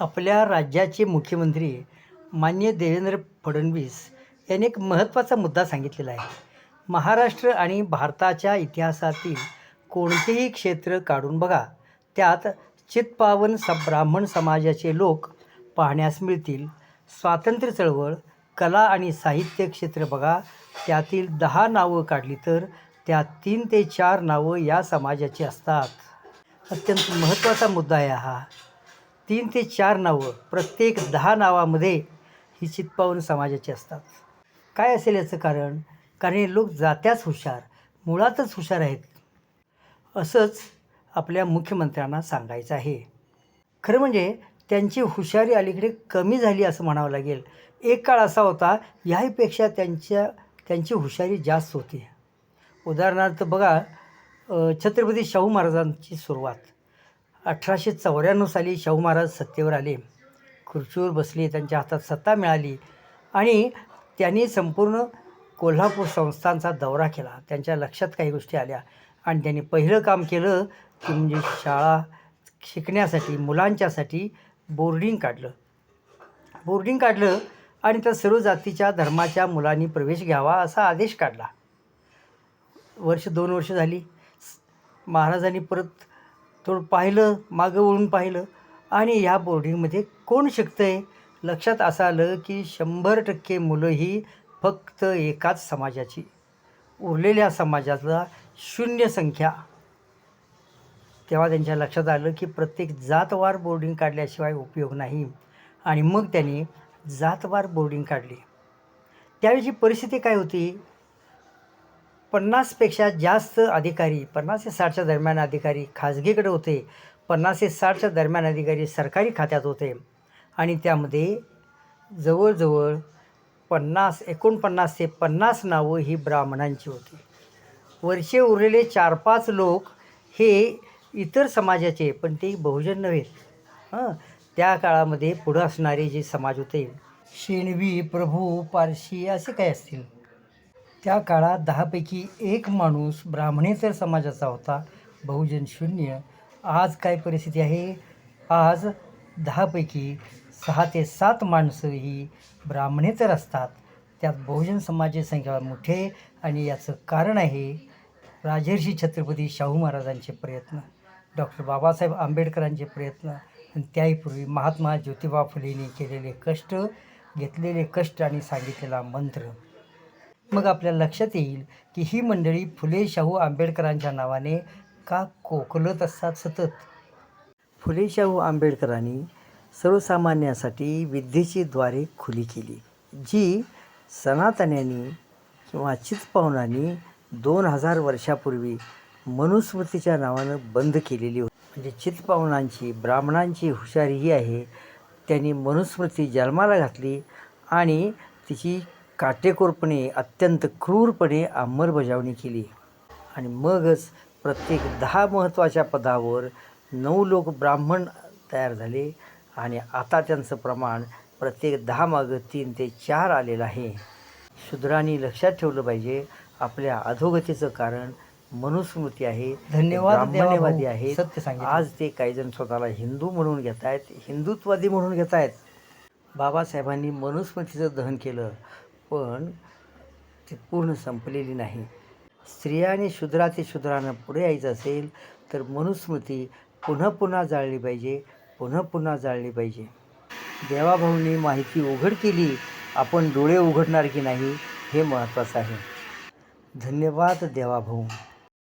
आपल्या राज्याचे मुख्यमंत्री माननीय देवेंद्र फडणवीस यांनी एक महत्त्वाचा मुद्दा सांगितलेला आहे. महाराष्ट्र आणि भारताच्या इतिहासातील कोणतेही क्षेत्र काढून बघा. त्यात चित्पावन स ब्राह्मण समाजाचे लोक पाहण्यास मिळतील. स्वातंत्र्य चळवळ कला आणि साहित्य क्षेत्र बघा. त्यातील दहा नावं काढली तर त्यात तीन ते चार नावं या समाजाची असतात. अत्यंत महत्त्वाचा मुद्दा आहे हा. तीन ते चार नावं प्रत्येक दहा नावामध्ये ही चित्पावन समाजाची असतात. काय असेल याचं कारण? कारण हे लोक जात्याच हुशार मुळातच हुशार आहेत. असंच आपल्या मुख्यमंत्र्यांना सांगायचं आहे. खरं म्हणजे त्यांची हुशारी अलीकडे कमी झाली असं म्हणावं लागेल. एक काळ असा होता याहीपेक्षा त्यांच्या त्यांची हुशारी जास्त होती. उदाहरणार्थ बघा छत्रपती शाहू महाराजांची सुरुवात. अठराशे चौऱ्याण्णव साली शाहू महाराज सत्तेवर आले. खुर्चीवर बसले त्यांच्या हातात सत्ता मिळाली आणि त्यांनी संपूर्ण कोल्हापूर संस्थांचा दौरा केला. त्यांच्या लक्षात काही गोष्टी आल्या आणि त्यांनी पहिलं काम केलं की म्हणजे शाळा शिकण्यासाठी मुलांच्यासाठी बोर्डिंग काढलं. बोर्डिंग काढलं आणि त्या सर्व जातीच्या धर्माच्या मुलांनी प्रवेश घ्यावा असा आदेश काढला. वर्ष दोन वर्ष झाली. महाराजांनी परत थोडं पाहिलं मागं वळून पाहिलं. आणि ह्या बोर्डिंगमध्ये कोण शिकतं आहे लक्षात असं आलं की शंभर टक्के मुलं ही फक्त एकाच समाजाची. उरलेल्या समाजातला शून्य संख्या. तेव्हा त्यांच्या लक्षात आलं की प्रत्येक जातवार बोर्डिंग काढल्याशिवाय उपयोग नाही. आणि मग त्यांनी जातवार बोर्डिंग काढली. त्यावेळीची परिस्थिती काय होती? पन्नासपेक्षा जास्त अधिकारी पन्नास ते साठच्या दरम्यान अधिकारी खाजगीकडे होते. पन्नास ते साठच्या दरम्यान अधिकारी सरकारी खात्यात होते. आणि त्यामध्ये जवळजवळ पन्नास एकोणपन्नास ते पन्नास नावं ही ब्राह्मणांची होती. वरचे उरलेले चार पाच लोक हे इतर समाजाचे पण ते बहुजन नव्हे. हां? त्या काळामध्ये पुढं असणारे जे समाज होते शेणवी प्रभू पारशी असे काय असतील. त्या काळात दहापैकी एक माणूस ब्राह्मणेतर समाजाचा होता बहुजन शून्य. आज काय परिस्थिती आहे? आज दहापैकी सहा ते सात माणसं ही ब्राह्मणेतर असतात. त्यात बहुजन समाजाची संख्या मोठे आणि याचं कारण आहे राजर्षी छत्रपती शाहू महाराजांचे प्रयत्न डॉक्टर बाबासाहेब आंबेडकरांचे प्रयत्न आणि त्याहीपूर्वी महात्मा ज्योतिबा फुलेंनी केलेले कष्ट घेतलेले कष्ट आणि सांगितलेला मंत्र. मग आपल्या लक्षात येईल की ही मंडळी फुले शाहू आंबेडकरांच्या नावाने का कोकलत असतात सतत? फुले शाहू आंबेडकरांनी सर्वसामान्यासाठी विद्येची द्वारे खुली केली जी सनातन्यांनी किंवा चितपावनांनी दोन हजार वर्षापूर्वी मनुस्मृतीच्या नावानं बंद केलेली होती. म्हणजे चितपावनांची ब्राह्मणांची हुशारी ही आहे. त्यांनी मनुस्मृती जन्माला घातली आणि तिची काटेकोरपणे अत्यंत क्रूरपणे अंमलबजावणी केली. आणि मगच प्रत्येक दहा महत्त्वाच्या पदावर नऊ लोक ब्राह्मण तयार झाले आणि आता त्यांचं प्रमाण प्रत्येक दहा मागं तीन ते चार आलेलं आहे. शूद्रांनी लक्षात ठेवलं पाहिजे आपल्या अधोगतीचं कारण मनुस्मृती आहे. धन्यवाद सत्य सांगितलं. आज ते काही जण स्वतःला हिंदू म्हणून घेत आहेत हिंदुत्वादी म्हणून घेत आहेत बाबासाहेबांनी मनुस्मृतीचं दहन केलं. पण ती पूर्ण संपलेली नाही. स्त्रिया आणि शूद्राती शूद्रांना पुढे यायचं असेल तर मनुस्मृती पुन्हा पुन्हा जाळली पाहिजे पुन्हा पुन्हा जाळली पाहिजे. देवाभाऊंनी माहिती उघड केली आपण डोळे उघडणार की नाही हे महत्त्वाचं आहे. धन्यवाद देवाभाऊ.